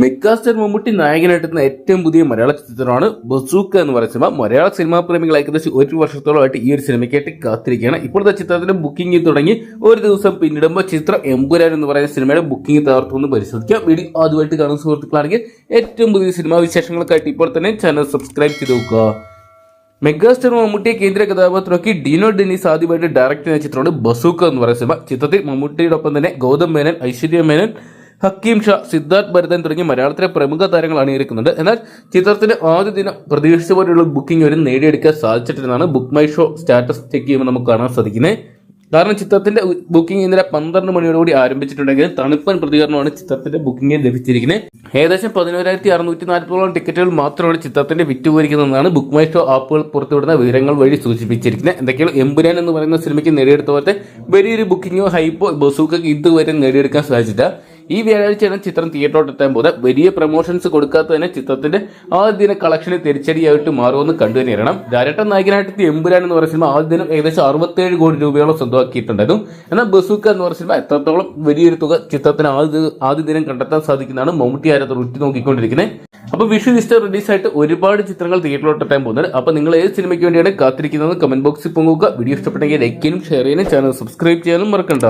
Megastar Mammootty നായകനായിട്ടുന്ന ഏറ്റവും പുതിയ മലയാള ചിത്രമാണ് ബസൂക്ക എന്ന് പറയുന്ന സിനിമ. മലയാള സിനിമാ പ്രേമികൾ ഏകദേശം ഒരു വർഷത്തോളമായിട്ട് ഈ ഒരു സിനിമയ്ക്കായിട്ട് കാത്തിരിക്കുകയാണ്. ഇപ്പോഴത്തെ ചിത്രത്തിന്റെ ബുക്കിംഗ് തുടങ്ങി ഒരു ദിവസം പിന്നിടുമ്പോൾ ചിത്രം എമ്പുരാൻ എന്ന് പറയുന്ന സിനിമയുടെ ബുക്കിംഗ് തകർത്തൊന്ന് പരിശോധിക്കാം. വീഡിയോ ആദ്യമായിട്ട് കാണുന്ന സുഹൃത്തുക്കളാണെങ്കിൽ ഏറ്റവും പുതിയ സിനിമാ വിശേഷങ്ങൾക്കായിട്ട് ഇപ്പോൾ തന്നെ ചാനൽ സബ്സ്ക്രൈബ് ചെയ്ത് നോക്കുക മെഗാസ്റ്റർ മമ്മൂട്ടിയെ കേന്ദ്ര കഥാപാത്രമാക്കി ഡീനോ ഡെന്നിസ് ആദ്യമായിട്ട് ഡയറക്ട് ചെയ്യുന്ന ചിത്രമാണ് ബസൂക്ക എന്ന് പറയുന്ന സിനിമ. ചിത്രത്തിൽ മമ്മൂട്ടിയോടൊപ്പം തന്നെ ഗൗതം മേനൻ ഐശ്വര്യ മേനൻ ഹക്കീം ഷാ സിദ്ധാർത്ഥ് ഭരതൻ തുടങ്ങിയ മലയാളത്തിലെ പ്രമുഖ താരങ്ങൾ അണിയിരിക്കുന്നുണ്ട് എന്നാൽ ചിത്രത്തിന്റെ ആദ്യ ദിനം പ്രതീക്ഷിച്ച പോലെയുള്ള ബുക്കിംഗ് ഒരു നേടിയെടുക്കാൻ സാധിച്ചിട്ടില്ലെന്നാണ് book my show status check ചെയ്യുമ്പോൾ നമുക്ക് കാണാൻ സാധിക്കുന്നത്. കാരണം ചിത്രത്തിന്റെ ബുക്കിംഗ് ഇന്നലെ പന്ത്രണ്ട് മണിയോടുകൂടി ആരംഭിച്ചിട്ടുണ്ടെങ്കിലും തണുപ്പൻ പ്രതികരണമാണ് ചിത്രത്തിന്റെ ബുക്കിംഗ് ലഭിച്ചിരിക്കുന്നത്. ഏകദേശം പതിനോരായിരത്തി അറുന്നൂറ്റി നാൽപ്പതോളം ടിക്കറ്റുകൾ മാത്രമാണ് ചിത്രത്തിന്റെ വിറ്റുപോയിരിക്കുന്നതെന്നാണ് ബുക്ക് മൈ ഷോ ആപ്പുകൾ പുറത്തുവിടുന്ന വിവരങ്ങൾ വഴി സൂചിപ്പിച്ചിരിക്കുന്നത്. എന്തൊക്കെയാണ്? എമ്പുരാൻ എന്ന് പറയുന്ന സിനിമയ്ക്ക് നേടിയെടുത്ത പോലത്തെ വലിയൊരു ബുക്കിങ്ങോ ഹൈപ്പോ ബസൂക്കൊക്കെ ഇതുവരെ നേടിയെടുക്കാൻ സാധിച്ചില്ല ഈ വ്യാഴാഴ്ചയാണ് ചിത്രം തിയേറ്ററോട്ടെത്താൻ പോകുന്നത്. വലിയ പ്രൊമോഷൻസ് കൊടുക്കാത്ത തന്നെ ചിത്രത്തിന്റെ ആദ്യ ദിന കളക്ഷന് തിരിച്ചടിയായിട്ട് മാറുമെന്ന് കണ്ടു കണ്ടുതന്നെയാണ് ഡയറക്ടർ നായകനായിട്ട് എമ്പുരാൻ എന്ന് പറയുന്ന സിനിമ ആദ്യ ദിനം ഏകദേശം അറുപത്തേഴ് കോടി രൂപയോളം സ്വന്തമാക്കിയിട്ടുണ്ടായിരുന്നു. എന്നാൽ ബസൂക്ക എന്ന് പറയുന്ന സിനിമ എത്രത്തോളം വലിയൊരു തുക ചിത്രത്തിന് ആദ്യ ആദ്യ ദിനം കണ്ടെത്താൻ സാധിക്കുന്നതാണ് മമ്മൂട്ടി ആരത്ത് ഉറ്റി നോക്കിക്കൊണ്ടിരിക്കുന്നത്. അപ്പൊ വിഷു ലിസ്റ്റ് റിലീസായിട്ട് ഒരുപാട് ചിത്രങ്ങൾ തിയേറ്ററിലോട്ട് എത്താൻ പോകുന്നുണ്ട്. അപ്പൊ നിങ്ങൾ ഏത് സിനിമയ്ക്ക് വേണ്ടിയാണ് കാത്തിരിക്കുന്നത് കമന്റ് ബോക്സിൽ പോകുക വീഡിയോ ഇഷ്ടപ്പെട്ടെങ്കിൽ ലൈക്കിനും ഷെയർ ചെയ്യാനും ചാനൽ സബ്സ്ക്രൈബ് ചെയ്യാനും മറക്കണ്ട.